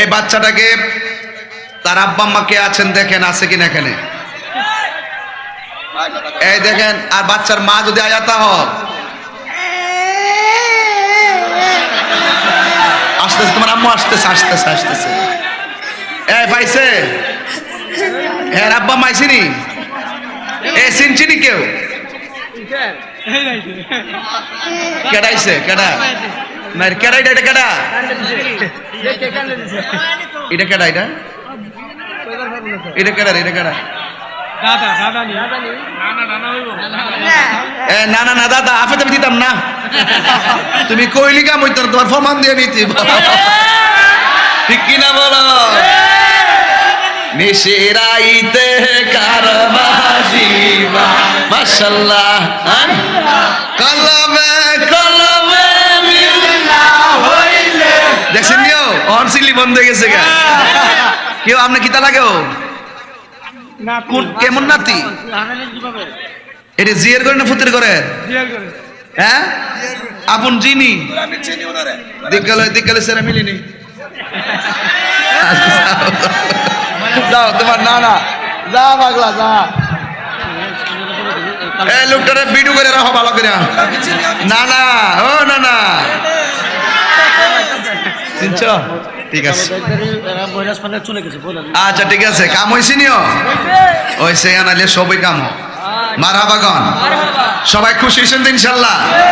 এই বাচ্চাটাকে তার আব্বা আম্মা কে আছেন দেখেন, আছে কিনা এখানে? এই দেখেন, আর বাচ্চার মা যদি আয়াতা হ আসতেছে, তোমার আম্মু আসতেছে আসতেছে আসতেছে। এই পাইছে? হ্যাঁ আব্বা মাইছিনি এ চিনছিনি কেউ? কেডাইছে কেডা? না কেডা এটা কেডা? এটা কেডা এটা? এটা কেডা এটা কেডা? দাদা দাদা নি। না না না দাদা তো দিতাম না। তুমি কইলি কাম হইতো তোমার ফরমান দিয়ে নিতি ঠিক কিনা বলো? নিশিরাইতে কারবাজিবা মাশাল্লাহ কলবে নিও সিলি বন্ধ হয়ে গেছে গা। কেউ আপনি কিতা লাগেও কোন কেমন নাতি? এটা জিয়ার করে না ফুতের করে হ্যাঁ? আপন জিনি? দিকালে দিকালে সেরা মিলিনি। যাও তোমার না না। যা পাগলা যা। এ লোকটারে ভিডিও করে রাখো ভালো করে। না না। ও না না। চিনছ? ঠিক আছে। আচ্ছা ঠিক আছে। কাম হয়েছি নিও? ওই সে আনালে সবই কাম। মারাবাগন সবাই খুশি হয়েছেন তো ইনশাল্লাহ?